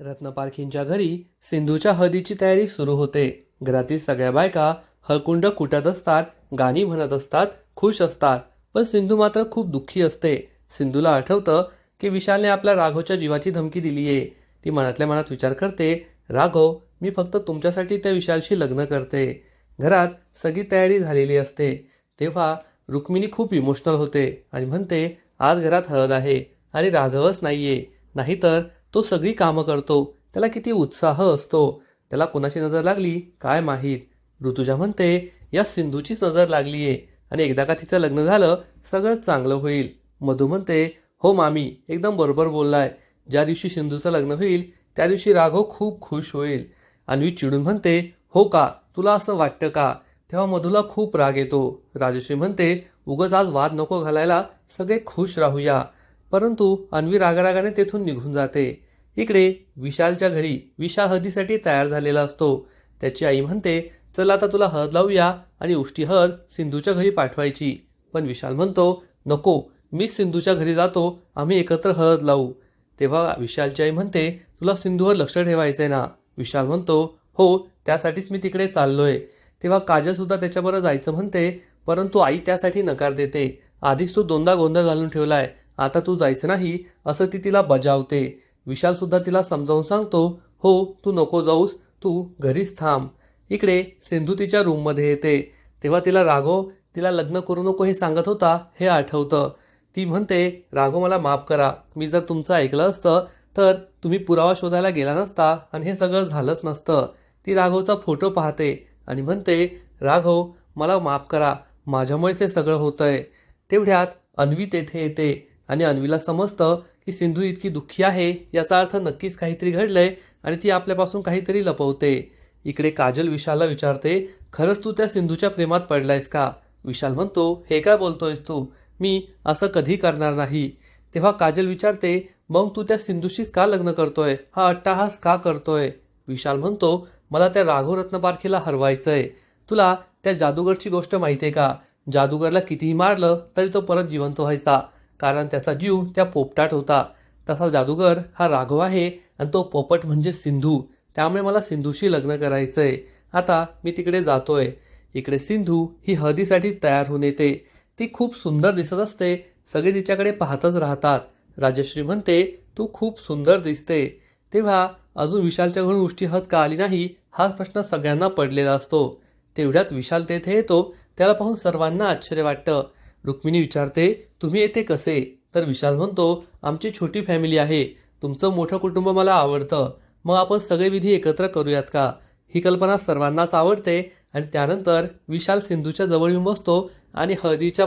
रत्नपारखींच्या घरी सिंधूच्या हळदीची तयारी सुरू होते. घरातील सगळ्या बायका हळकुंड कुटत असतात गाणी म्हणत असतात खुश असतात. पण सिंधू मात्र खूप दुःखी असते. सिंधूला आठवतं की विशालने आपल्या राघवच्या जीवाची धमकी दिली आहे ती मनातल्या मनात विचार करते राघव मी फक्त तुमच्यासाठी त्या विशालशी लग्न करते. घरात सगळी तयारी झालेली असते. तेव्हा रुक्मिणी खूप इमोशनल होते आणि म्हणते आज घरात हळद आहे आणि राघवच नाहीये. नाहीतर तो सगळी कामं करतो. त्याला किती उत्साह असतो. त्याला कोणाची नजर लागली? काय माहीत. ऋतुजा म्हणते या सिंधूचीच नजर लागलीये. आणि एकदा का तिचं लग्न झालं सगळं चांगलं होईल. मधू म्हणते हो मामी एकदम बरोबर बोललाय. ज्या दिवशी सिंधूचं लग्न होईल त्या दिवशी राघव खूप खुश होईल. अन्वी चिडून म्हणते हो का? तुला असं वाटतं का? तेव्हा मधूला खूप राग येतो. राजश्री म्हणते उगच आज वाद नको घालायला सगळे खुश राहूया. परंतु अन्वी रागारागाने तेथून निघून जाते. इकडे विशालच्या घरी विशा हळदीसाठी तयार झालेला असतो. त्याची आई म्हणते चल आता तुला हळद लावूया आणि उष्टी हळद सिंधूच्या घरी पाठवायची. पण विशाल म्हणतो नको मी सिंधूच्या घरी जातो आम्ही एकत्र हळद लावू. तेव्हा विशालची आई म्हणते तुला सिंधूवर लक्ष ठेवायचंय ना? विशाल म्हणतो हो त्यासाठीच मी तिकडे चाललोय. तेव्हा काजल सुद्धा त्याच्याबरोबर जायचं म्हणते परंतु आई त्यासाठी नकार देते. आधीच तू दोनदा गोंधळ घालून ठेवलाय. आता तू जायचं नाही असं ती तिला बजावते. विशालसुद्धा तिला समजावून सांगतो हो तू नको जाऊस तू घरीच थांब. इकडे सिंधू तिच्या रूममध्ये येते. तेव्हा तिला राघव तिला लग्न करू नको हे सांगत होता हे आठवतं. ती म्हणते राघव मला माफ करा मी जर तुमचं ऐकलं असतं तर तुम्ही पुरावा शोधायला गेला नसता आणि हे सगळं झालंच नसतं. ती राघवचा फोटो पाहते आणि म्हणते राघव मला माफ करा माझ्यामुळेच हे सगळं होतंय. तेवढ्यात अन्वी तेथे येते. आणि अन्वीला समजतं की सिंधू इतकी दुःखी आहे याचा अर्थ नक्कीच काहीतरी घडलंय आणि ती आपल्यापासून काहीतरी लपवते. इकडे काजल विशालला विचारते खरंच तू त्या सिंधूच्या प्रेमात पडलायस का? विशाल म्हणतो हे काय बोलतोयस तू? मी असं कधी करणार नाही. तेव्हा काजल विचारते मग तू त्या सिंधूशीच का लग्न करतोय? हा अट्टाहास का करतोय? विशाल म्हणतो मला त्या राघव रत्नपारखीला हरवायचंय. तुला त्या जादूगरची गोष्ट माहितीये का? जादूगरला कितीही मारलं तरी तो परत जिवंत व्हायचा. कारण त्याचा जीव त्या पोपटात होता. तसा जादूगर हा राघव आहे आणि तो पोपट म्हणजे सिंधू. त्यामुळे मला सिंधूशी लग्न करायचं आहे आता मी तिकडे जातोय. इकडे सिंधू ही हळदीसाठी तयार होऊन येते. ती खूप सुंदर दिसत असते. सगळे तिच्याकडे पाहतच राहतात. राजश्री म्हणते तू खूप सुंदर दिसते. तेव्हा अजून विशालच्या घरून उष्टी हद का आली नाही हा प्रश्न सगळ्यांना पडलेला असतो. तेवढ्यात विशाल तेथे येतो. त्याला पाहून सर्वांना आश्चर्य वाटतं. रुक्मिणी विचारते तुम्ही येथे कसे? तर विशाल म्हणतो आमची छोटी फॅमिली आहे. तुमचं मोठं कुटुंब मला आवडतं. मग आपण सगळे विधी एकत्र करूयात का? ही कल्पना सर्वांनाच आवडते आणि त्यानंतर विशाल सिंधूच्या जवळ येऊन बसतो आणि हळदीच्या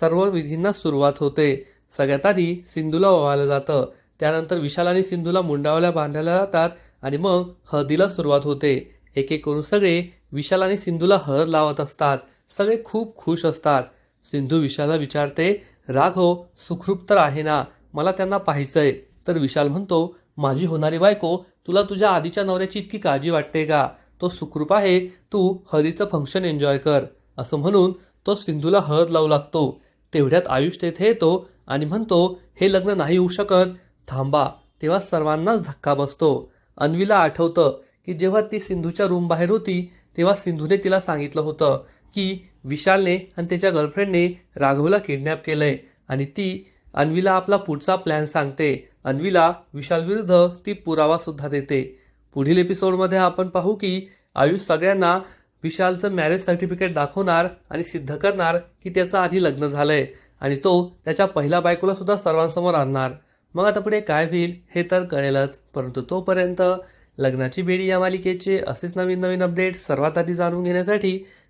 सर्व विधींना सुरुवात होते. सगळ्यात आधी सिंधूला ओवाळलं जातं. त्यानंतर विशाल आणि सिंधूला मुंडावल्या बांधायला जातात आणि मग हळदीला सुरुवात होते. एक एक करून सगळे विशाल आणि सिंधूला हळद लावत असतात. सगळे खूप खुश असतात. सिंधू विशालला विचारते राघव सुखरूप तर आहे ना? मला त्यांना पाहायचंय. तर विशाल म्हणतो माझी होणारी बायको तुला तुझ्या आधीच्या नवऱ्याची इतकी काळजी वाटते का? तो सुखरूप आहे तू हळदीचं फंक्शन एन्जॉय कर. असं म्हणून तो सिंधूला हळद लावू लागतो. तेवढ्यात आयुष तेथे येतो आणि म्हणतो हे लग्न नाही होऊ शकत. थांबा. तेव्हा सर्वांनाच धक्का बसतो. अन्वीला आठवतं की जेव्हा ती सिंधूच्या रूम बाहेर होती तेव्हा सिंधूने तिला सांगितलं होतं की विशालने आणि त्याच्या गर्लफ्रेंडने राघवला किडनॅप केलंय. आणि ती अन्वीला आपला पुढचा प्लॅन सांगते. अन्वीला विशाल विरुद्ध ती पुरावा सुद्धा देते. पुढील एपिसोडमध्ये आपण पाहू की आयुष सगळ्यांना विशालचं मॅरेज सर्टिफिकेट दाखवणार आणि सिद्ध करणार की त्याचं आधी लग्न झालंय. आणि तो त्याच्या पहिल्या बायकोला सुद्धा सर्वांसमोर आणणार. मग आता पुढे काय होईल हे तर कळेलच. परंतु तोपर्यंत लग्नाची बेडी या मालिकेचे असेच नवीन नवीन अपडेट सर्वात आधी जाणून घेण्यासाठी